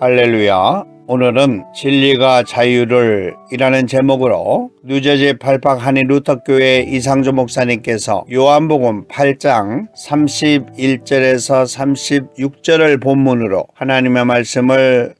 할렐루야. 오늘은 진리가 자유를 이라는 제목으로 뉴저지 팔팍 한인 루터교회 이상조 목사님께서 요한복음 8장 31절에서 36절을 본문으로 하나님의 말씀을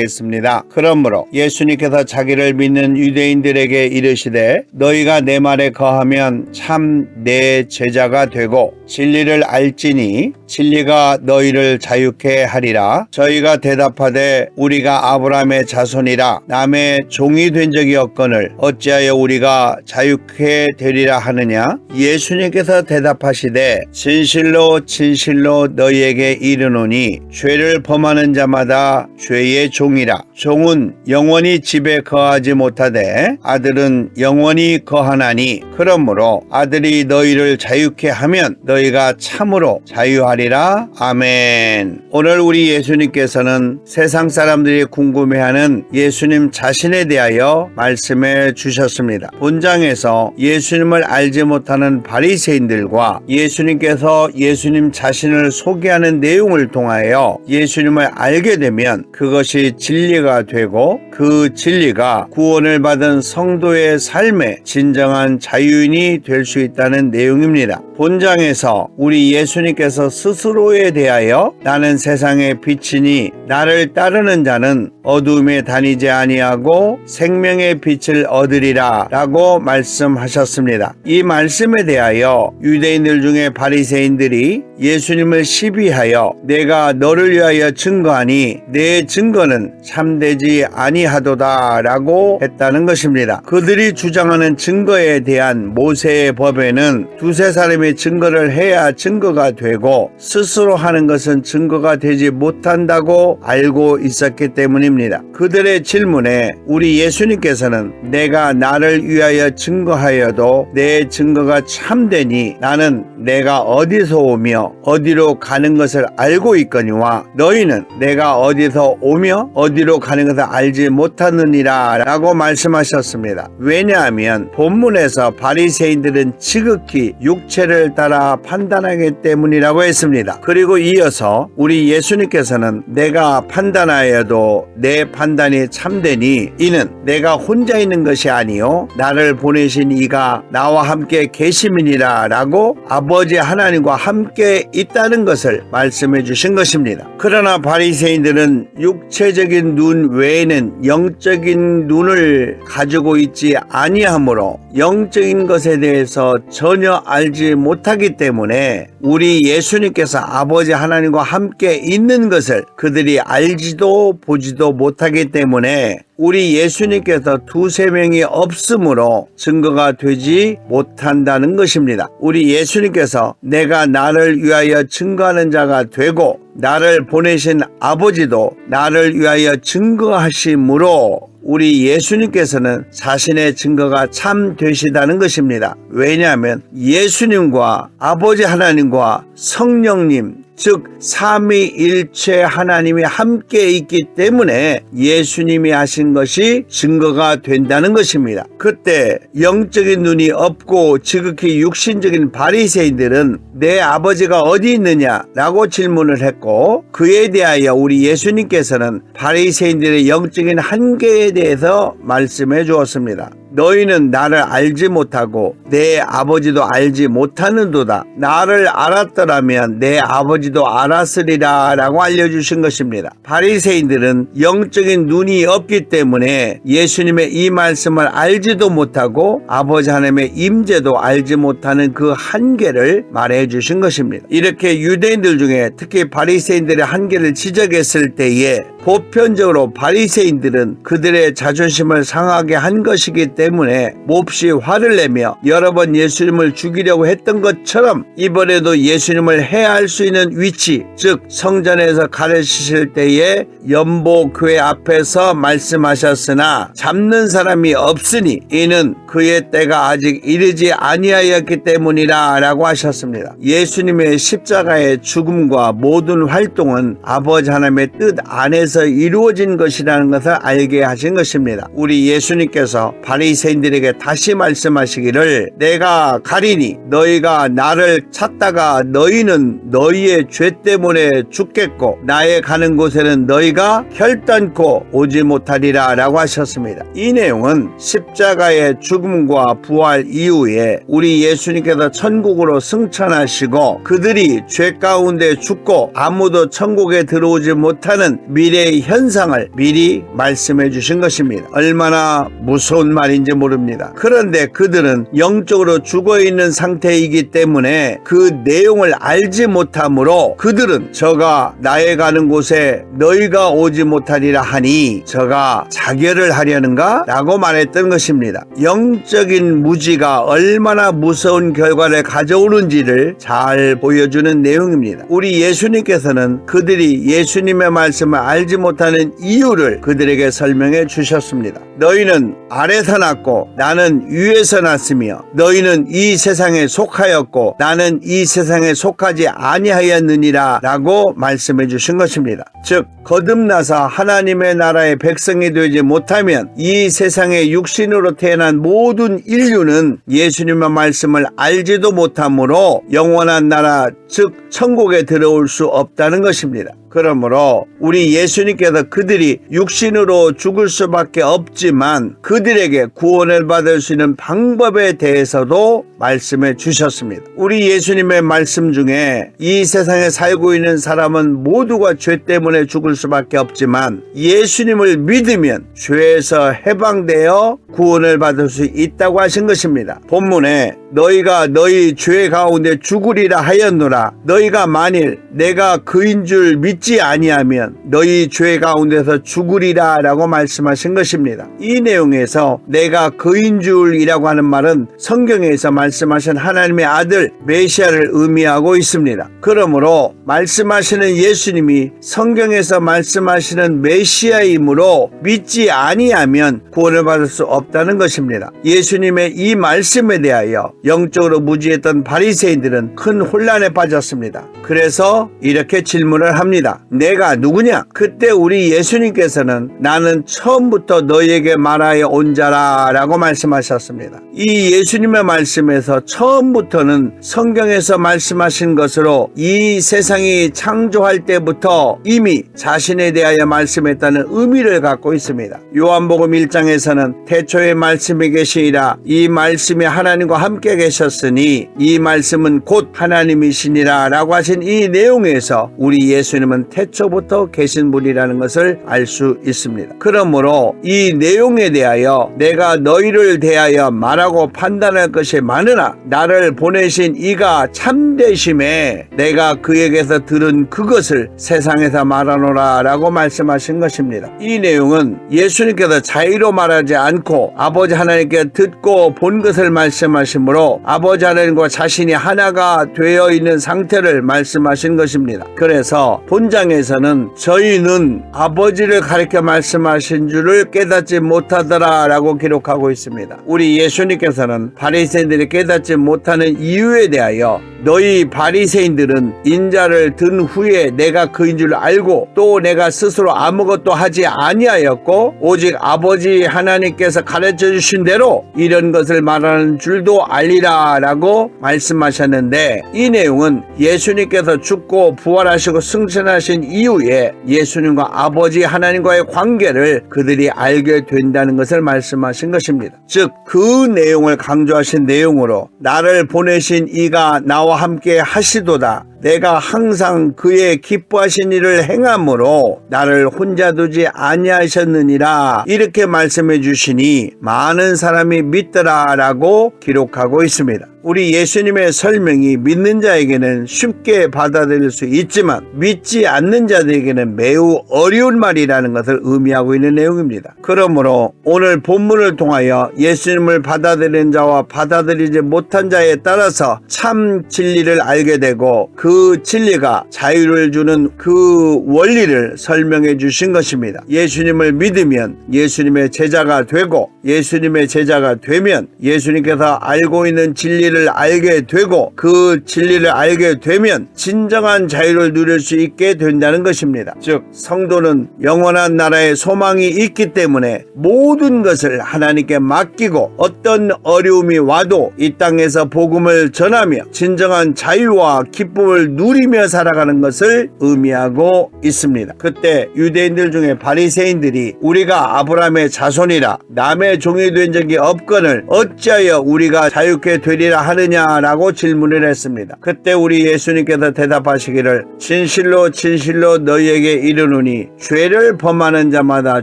전하겠습니다. 그러므로 예수님께서 자기를 믿는 유대인들에게 이르시되 너희가 내 말에 거하면 참 내 제자가 되고 진리를 알지니 진리가 너희를 자유케 하리라. 저희가 대답하되 우리가 아브라함의 자손이라 남의 종이 된 적이 없거늘 어찌하여 우리가 자유케 되리라 하느냐? 예수님께서 대답하시되 진실로 진실로 너희에게 이르노니 죄를 범하는 자마다 죄의 종이라. 종은 영원히 집에 거하지 못하되 아들은 영원히 거하나니 그러므로 아들이 너희를 자유케 하면 너희가 참으로 자유하리라. 아멘. 오늘 우리 예수님께서는 세상 사람들이 궁금해하는 예수님 자신에 대하여 말씀해 주셨습니다. 본장에서 예수님을 알지 못하는 바리새인들과 예수님께서 예수님 자신을 소개하는 내용을 통하여 예수님을 알게 되면 그것 이 진리가 되고 그 진리가 구원을 받은 성도의 삶의 진정한 자유인이 될 수 있다는 내용입니다. 본장에서 우리 예수님께서 스스로에 대하여 나는 세상의 빛이니 나를 따르는 자는 어둠에 다니지 아니하고 생명의 빛을 얻으리라 라고 말씀하셨습니다. 이 말씀에 대하여 유대인들 중에 바리새인들이 예수님을 시비하여 내가 너를 위하여 증거하니 내 증거 는 참되지 아니하도다 라고 했다는 것입니다. 그들이 주장하는 증거에 대한 모세의 법에는 두세 사람이 증거를 해야 증거가 되고 스스로 하는 것은 증거가 되지 못한다고 알고 있었기 때문입니다. 그들의 질문에 우리 예수님께서는 내가 나를 위하여 증거하여도 내 증거가 참되니 나는 내가 어디서 오며 어디로 가는 것을 알고 있거니와 너희는 내가 어디서 오며 어디로 가는 것을 알지 못하느니라 라고 말씀하셨습니다. 왜냐하면 본문에서 바리새인들은 지극히 육체를 따라 판단하기 때문이라고 했습니다. 그리고 이어서 우리 예수님께서는 내가 판단하여도 내 판단이 참되니 이는 내가 혼자 있는 것이 아니요 나를 보내신 이가 나와 함께 계심이니라 라고 아버지 하나님과 함께 있다는 것을 말씀해 주신 것입니다. 그러나 바리새인들은 육 체적인 눈 외에는 영적인 눈을 가지고 있지 아니하므로 영적인 것에 대해서 전혀 알지 못하기 때문에 우리 예수님께서 아버지 하나님과 함께 있는 것을 그들이 알지도 보지도 못하기 때문에 우리 예수님께서 두세 명이 없으므로 증거가 되지 못한다는 것입니다. 우리 예수님께서 내가 나를 위하여 증거하는 자가 되고 나를 보내신 아버지도 나를 위하여 증거하심으로 우리 예수님께서는 자신의 증거가 참 되시다는 것입니다. 왜냐하면 예수님과 아버지 하나님과 성령님 즉 삼위일체 하나님이 함께 있기 때문에 예수님이 하신 것이 증거가 된다는 것입니다. 그때 영적인 눈이 없고 지극히 육신적인 바리새인들은 내 아버지가 어디 있느냐라고 질문을 했고 그에 대하여 우리 예수님께서는 바리새인들의 영적인 한계에 대해서 말씀해 주었습니다. 너희는 나를 알지 못하고 내 아버지도 알지 못하는도다. 나를 알았더라면 내 아버지도 알았으리라 라고 알려주신 것입니다. 바리새인들은 영적인 눈이 없기 때문에 예수님의 이 말씀을 알지도 못하고 아버지 하나님의 임재도 알지 못하는 그 한계를 말해 주신 것입니다. 이렇게 유대인들 중에 특히 바리새인들의 한계를 지적했을 때에 보편적으로 바리새인들은 그들의 자존심을 상하게 한 것이기 때문에 몹시 화를 내며 여러 번 예수님을 죽이려고 했던 것처럼 이번에도 예수님을 해할 수 있는 위치 즉 성전에서 가르치실 때에 연보 교회 앞에서 말씀하셨으나 잡는 사람이 없으니 이는 그의 때가 아직 이르지 아니하였기 때문이라 라고 하셨습니다. 예수님의 십자가의 죽음과 모든 활동은 아버지 하나님의 뜻 안에서 안에서 이루어진 것이라는 것을 알게 하신 것입니다. 우리 예수님께서 바리새인들에게 다시 말씀하시기를 내가 가리니 너희가 나를 찾다가 너희는 너희의 죄 때문에 죽겠고 나의 가는 곳에는 너희가 결단코 오지 못하리라 라고 하셨습니다. 이 내용은 십자가의 죽음과 부활 이후에 우리 예수님께서 천국으로 승천하시고 그들이 죄 가운데 죽고 아무도 천국에 들어오지 못하는 미래 의 현상을 미리 말씀해 주신 것입니다. 얼마나 무서운 말인지 모릅니다. 그런데 그들은 영적으로 죽어 있는 상태이기 때문에 그 내용을 알지 못하므로 그들은 저가 나의 가는 곳에 너희가 오지 못하리라 하니 저가 자결을 하려는가? 라고 말했던 것입니다. 영적인 무지가 얼마나 무서운 결과를 가져오는지를 잘 보여주는 내용입니다. 우리 예수님께서는 그들이 예수님의 말씀을 알지 못하는 이유를 그들에게 설명해 주셨습니다. 너희는 아래서 났고 나는 위에서 났으며 너희는 이 세상에 속하였고 나는 이 세상에 속하지 아니하였느니라 라고 말씀해 주신 것입니다. 즉 거듭나서 하나님의 나라의 백성이 되지 못하면 이 세상에 육신으로 태어난 모든 인류는 예수님의 말씀을 알지도 못하므로 영원한 나라 즉 천국에 들어올 수 없다는 것입니다. 그러므로 우리 예수님께서 그들이 육신으로 죽을 수밖에 없지만 그들에게 구원을 받을 수 있는 방법에 대해서도 말씀해 주셨습니다. 우리 예수님의 말씀 중에 이 세상에 살고 있는 사람은 모두가 죄 때문에 죽을 수밖에 없지만 예수님을 믿으면 죄에서 해방되어 구원을 받을 수 있다고 하신 것입니다. 본문에 너희가 너희 죄 가운데 죽으리라 하였노라 너희가 만일 내가 그인 줄 믿지 아니하면 너희 죄 가운데서 죽으리라라고 말씀하신 것입니다. 이 내용에서 내가 그인 줄이라고 하는 말은 성경에서 말씀하신 하나님의 아들 메시아를 의미하고 있습니다. 그러므로 말씀하시는 예수님이 성경에서 말씀하시는 메시아이므로 믿지 아니하면 구원을 받을 수 없다는 것입니다. 예수님의 이 말씀에 대하여 영적으로 무지했던 바리새인들은 큰 혼란에 빠졌습니다. 그래서 이렇게 질문을 합니다. 내가 누구냐? 그때 우리 예수님께서는 나는 처음부터 너에게 말하여 온 자라 라고 말씀하셨습니다. 이 예수님의 말씀에서 처음부터는 성경에서 말씀하신 것으로 이 세상이 창조할 때부터 이미 자신에 대하여 말씀했다는 의미를 갖고 있습니다. 요한복음 1장에서는 태초에 말씀이 계시니라 이 말씀이 하나님과 함께 계셨으니 이 말씀은 곧 하나님이시니라 라고 하신 이 내용에서 우리 예수님은 태초부터 계신 분이라는 것을 알 수 있습니다. 그러므로 이 내용에 대하여 내가 너희를 대하여 말하고 판단할 것이 많으나 나를 보내신 이가 참되심에 내가 그에게서 들은 그것을 세상에서 말하노라 라고 말씀하신 것입니다. 이 내용은 예수님께서 자의로 말하지 않고 아버지 하나님께 듣고 본 것을 말씀하시므로 아버지 하나님과 자신이 하나가 되어 있는 상태를 말씀하신 것입니다. 그래서 본 장에서는 저희는 아버지를 가리켜 말씀하신 줄을 깨닫지 못하더라 라고 기록하고 있습니다. 우리 예수님께서는 바리새인들이 깨닫지 못하는 이유에 대하여 너희 바리새인들은 인자를 든 후에 내가 그인 줄 알고 또 내가 스스로 아무것도 하지 아니하였고 오직 아버지 하나님께서 가르쳐 주신 대로 이런 것을 말하는 줄도 알리라라고 말씀하셨는데 이 내용은 예수님께서 죽고 부활하시고 승천하신 이후에 예수님과 아버지 하나님과의 관계를 그들이 알게 된다는 것을 말씀하신 것입니다. 즉 그 내용을 강조하신 내용으로 나를 보내신 이가 나와 함께 하시도다. 내가 항상 그의 기뻐하신 일을 행함으로 나를 혼자 두지 아니하셨느니라 이렇게 말씀해 주시니 많은 사람이 믿더라라고 기록하고 있습니다. 우리 예수님의 설명이 믿는 자에게는 쉽게 받아들일 수 있지만 믿지 않는 자들에게는 매우 어려운 말이라는 것을 의미하고 있는 내용입니다. 그러므로 오늘 본문을 통하여 예수님을 받아들이는 자와 받아들이지 못한 자에 따라서 참 진리를 알게 되고 그그 진리가 자유를 주는 그 원리를 설명해 주신 것입니다. 예수님을 믿으면 예수님의 제자가 되고 예수님의 제자가 되면 예수님께서 알고 있는 진리를 알게 되고 그 진리를 알게 되면 진정한 자유를 누릴 수 있게 된다는 것입니다. 즉 성도는 영원한 나라의 소망이 있기 때문에 모든 것을 하나님께 맡기고 어떤 어려움이 와도 이 땅에서 복음을 전하며 진정한 자유와 기쁨을 누리며 살아가는 것을 의미하고 있습니다. 그때 유대인들 중에 바리새인들이 우리가 아브라함의 자손이라 남의 종이 된 적이 없거늘 어찌하여 우리가 자유케 되리라 하느냐라고 질문을 했습니다. 그때 우리 예수님께서 대답하시기를 진실로 진실로 너희에게 이르노니 죄를 범하는 자마다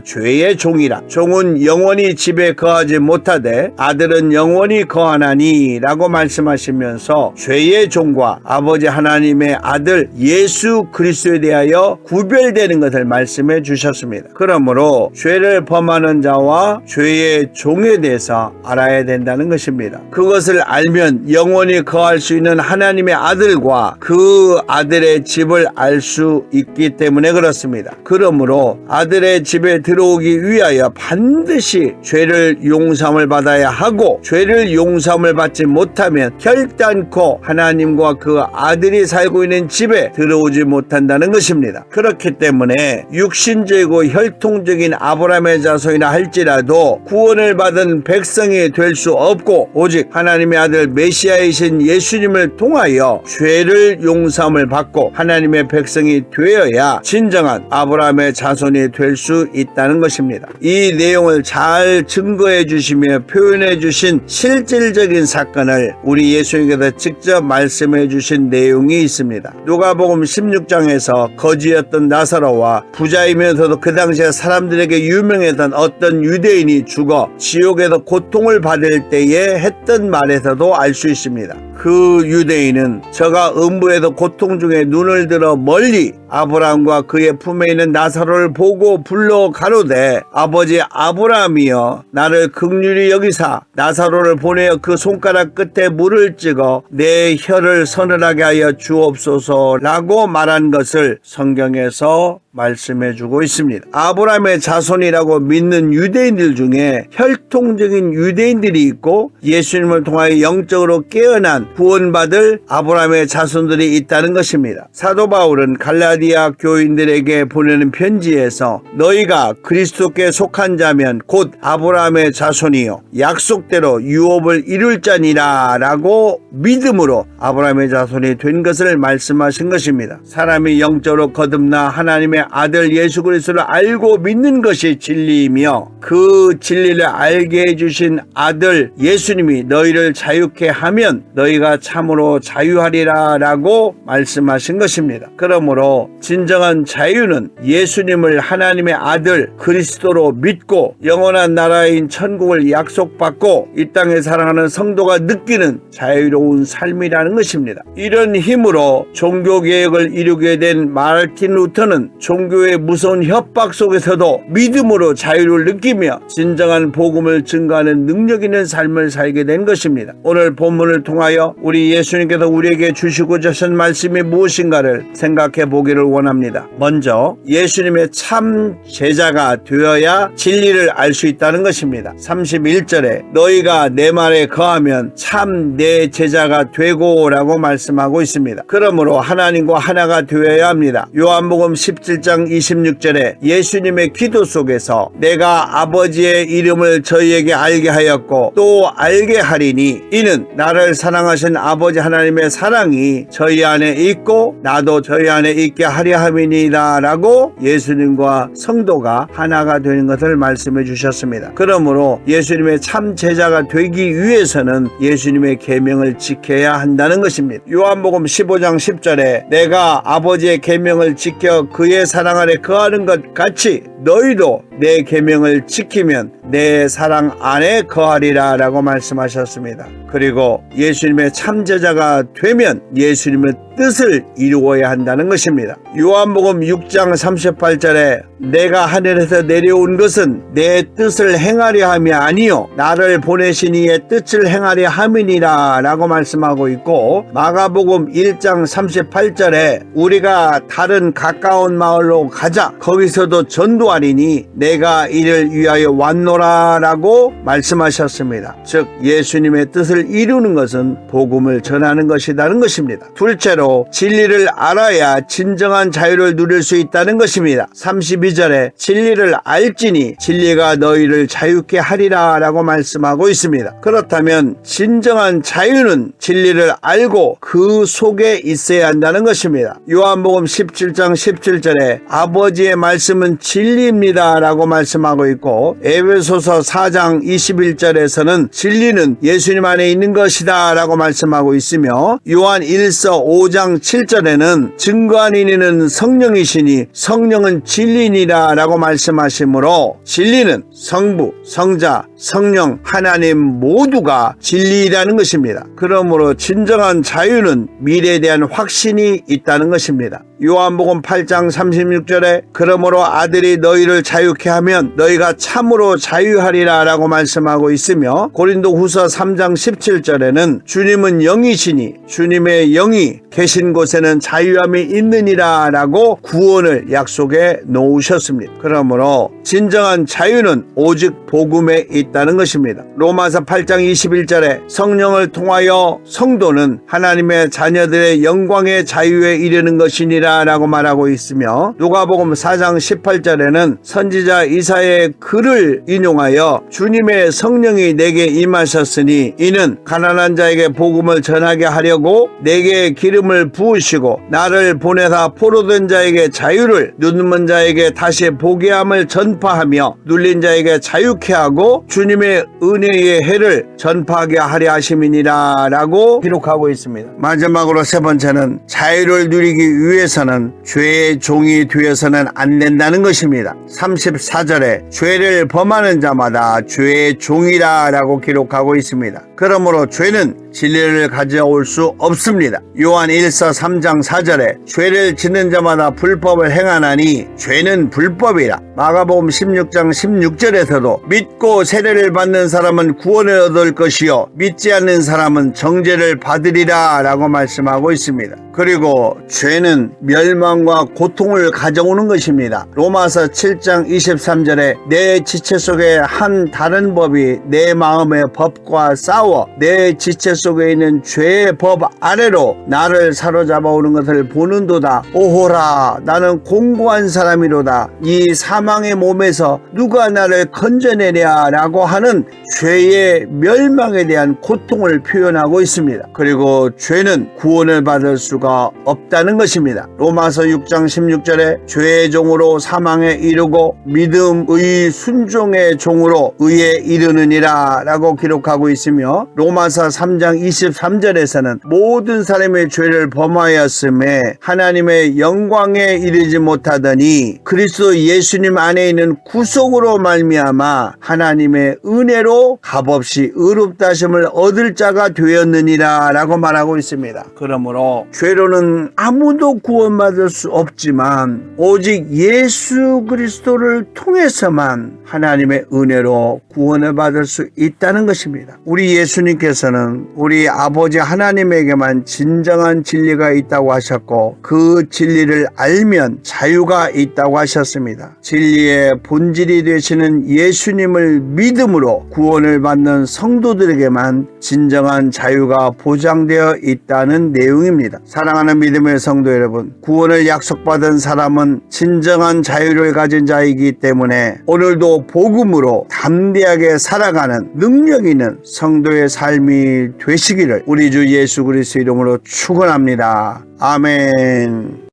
죄의 종이라 종은 영원히 집에 거하지 못하되 아들은 영원히 거하나니라고 말씀하시면서 죄의 종과 아버지 하나님 의 아들 예수 그리스도에 대하여 구별되는 것을 말씀해 주셨습니다. 그러므로 죄를 범하는 자와 죄의 종에 대해서 알아야 된다는 것입니다. 그것을 알면 영원히 거할 수 있는 하나님의 아들과 그 아들의 집을 알 수 있기 때문에 그렇습니다. 그러므로 아들의 집에 들어오기 위하여 반드시 죄를 용서함을 받아야 하고 죄를 용서함을 받지 못하면 결단코 하나님과 그 아들이 살고 있는 집에 들어오지 못한다는 것입니다. 그렇기 때문에 육신적이고 혈통적인 아브라함의 자손이라 할지라도 구원을 받은 백성이 될 수 없고 오직 하나님의 아들 메시아이신 예수님을 통하여 죄를 용서함을 받고 하나님의 백성이 되어야 진정한 아브라함의 자손이 될 수 있다는 것입니다. 이 내용을 잘 증거해 주시며 표현해 주신 실질적인 사건을 우리 예수님께서 직접 말씀해 주신 내용이 있습니다. 누가복음 16장에서 거지였던 나사로와 부자이면서도 그 당시에 사람들에게 유명했던 어떤 유대인이 죽어 지옥에서 고통을 받을 때에 했던 말에서도 알 수 있습니다. 그 유대인은 저가 음부에서 고통 중에 눈을 들어 멀리 아브라함과 그의 품에 있는 나사로를 보고 불러 가로되 아버지 아브라함이여 나를 극률히 여기사 나사로를 보내어 그 손가락 끝에 물을 찍어 내 혀를 서늘하게 하여 주 옵소서라고 말한 것을 성경에서 말씀해 주고 있습니다. 아브라함의 자손이라고 믿는 유대인들 중에 혈통적인 유대인들이 있고 예수님을 통하여 영적으로 깨어난 구원받을 아브라함의 자손들이 있다는 것입니다. 사도 바울은 갈라디아 교인들에게 보내는 편지에서 너희가 그리스도께 속한 자면 곧 아브라함의 자손이요 약속대로 유업을 이룰 자니라라고 믿음으로 아브라함의 자손이 된 것을 말씀하신 것입니다. 사람이 영적으로 거듭나 하나님의 아들 예수 그리스도를 알고 믿는 것이 진리이며 그 진리를 알게 해주신 아들 예수님이 너희를 자유케 하면 너희가 참으로 자유하리라 라고 말씀하신 것입니다. 그러므로 진정한 자유는 예수님을 하나님의 아들 그리스도로 믿고 영원한 나라인 천국을 약속받고 이 땅에 살아가는 성도가 느끼는 자유로운 삶이라는 것입니다. 이런 힘 으로 종교개혁을 이루게 된 마르틴 루터는 종교의 무서운 협박 속에서도 믿음으로 자유를 느끼며 진정한 복음을 증거하는 능력 있는 삶을 살게 된 것입니다. 오늘 본문을 통하여 우리 예수님께서 우리에게 주시고자 하신 말씀이 무엇인가를 생각해 보기를 원합니다. 먼저 예수님의 참 제자가 되어야 진리를 알 수 있다는 것입니다. 31절에 너희가 내 말에 거하면 참 내 제자가 되고 라고 말씀하고 있습니다. 그러므로 하나님과 하나가 되어야 합니다. 요한복음 17장 26절에 예수님의 기도 속에서 내가 아버지의 이름을 저희에게 알게 하였고 또 알게 하리니 이는 나를 사랑하신 아버지 하나님의 사랑이 저희 안에 있고 나도 저희 안에 있게 하려 함이니라 라고 예수님과 성도가 하나가 되는 것을 말씀해 주셨습니다. 그러므로 예수님의 참 제자가 되기 위해서는 예수님의 계명을 지켜야 한다는 것입니다. 요한복음 15장 10절에 내가 아버지의 계명을 지켜 그의 사랑 안에 거하는 것 같이 너희도 내 계명을 지키면 내 사랑 안에 거하리라 라고 말씀하셨습니다. 그리고 예수님의 참제자가 되면 예수님의 뜻을 이루어야 한다는 것입니다. 요한복음 6장 38절에 내가 하늘에서 내려온 것은 내 뜻을 행하려 함이 아니요 나를 보내신 이의 뜻을 행하려 함이니라 라고 말씀하고 있고 마가복음 1장 38절에 우리가 다른 가까운 마을로 가자 거기서도 전도하리니 내가 이를 위하여 왔노라 라고 말씀하셨습니다. 즉 예수님의 뜻을 이루는 것은 복음을 전하는 것이라는 것입니다. 둘째로 진리를 알아야 진정한 자유를 누릴 수 있다는 것입니다. 32절에 진리를 알지니 진리가 너희를 자유케 하리라 라고 말씀하고 있습니다. 그렇다면 진정한 자유는 진리를 알고 그 속에 있어야 한다는 것입니다. 요한복음 17장 17절에 아버지의 말씀은 진리입니다 라고 말씀하고 있고 에베소서 4장 21절에서는 진리는 예수님 안에 있는 것이다 라고 말씀하고 있으며 요한 1서 5장 7절에는 증거한 이는 성령이시니 성령은 진리니라 라고 말씀하시므로 진리는 성부, 성자, 성령, 하나님 모두가 진리라는 것입니다. 그러므로 진정한 자유는 미래에 대한 확신이 있다는 것입니다. 요한복음 8장 36절에 그러므로 아들이 너희를 자유케 하면 너희가 참으로 자유하리라 라고 말씀하고 있으며 고린도 후서 3장 17절에는 주님은 영이시니 주님의 영이 계신 곳에는 자유함이 있느니라 라고 구원을 약속해 놓으셨습니다. 그러므로 진정한 자유는 오직 복음에 있다 는 것입니다. 로마서 8장 21절에 성령을 통하여 성도는 하나님의 자녀들의 영광의 자유에 이르는 것이니라 라고 말하고 있으며 누가복음 4장 18절에는 선지자 이사의 글을 인용하여 주님의 성령이 내게 임하셨으니 이는 가난한 자에게 복음을 전하게 하려고 내게 기름을 부으시고 나를 보내사 포로된 자에게 자유를 눈먼 자에게 다시 보게 함을 전파하며 눌린 자에게 자유케 하고 주 님의 은혜의 해를 전파하게 하려 하심이니라 라고 기록하고 있습니다. 마지막으로 세 번째는 자유를 누리기 위해서는 죄의 종이 되어서는 안 된다는 것입니다. 34절에 죄를 범하는 자마다 죄의 종이라 라고 기록하고 있습니다. 그러므로 죄는 진리를 가져올 수 없습니다. 요한 1서 3장 4절에 죄를 짓는 자마다 불법을 행하나니 죄는 불법이라. 마가복음 16장 16절에서도 믿고 세례를 받는 사람은 구원을 얻을 것이요 믿지 않는 사람은 정죄를 받으리라 라고 말씀하고 있습니다. 그리고 죄는 멸망과 고통을 가져오는 것입니다. 로마서 7장 23절에 내 지체 속에 한 다른 법이 내 마음의 법과 싸워 내 지체 속에 있는 죄의 법 아래로 나를 사로잡아 오는 것을 보는도다. 오호라 나는 공고한 사람이로다. 이 사망의 몸에서 누가 나를 건져내랴라고 하는 죄의 멸망에 대한 고통을 표현하고 있습니다. 그리고 죄는 구원을 받을 수가 없다는 것입니다. 로마서 6장 16절에 죄의 종으로 사망에 이르고 믿음의 순종의 종으로 의에 이르느니라 라고 기록하고 있으며 로마서 3장 23절에서는 모든 사람의 죄를 범하였음에 하나님의 영광에 이르지 못하더니 그리스도 예수님 안에 있는 구속으로 말미암아 하나님의 은혜로 값없이 의롭다 하심을 얻을 자가 되었느니라 라고 말하고 있습니다. 그러므로 죄로는 아무도 구원받을 수 없지만 오직 예수 그리스도를 통해서만 하나님의 은혜로 구원을 받을 수 있다는 것입니다. 우리 예수 님께서는 우리 아버지 하나님에게만 진정한 진리가 있다고 하셨고 그 진리를 알면 자유가 있다고 하셨습니다. 진리의 본질이 되시는 예수님을 믿음으로 구원을 받는 성도들에게만 진정한 자유가 보장되어 있다는 내용입니다. 사랑하는 믿음의 성도 여러분, 구원을 약속받은 사람은 진정한 자유를 가진 자이기 때문에 오늘도 복음으로 담대하게 살아가는 능력 있는 성 도의 삶이 되시기를 우리 주 예수 그리스도 이름으로 축원합니다. 아멘.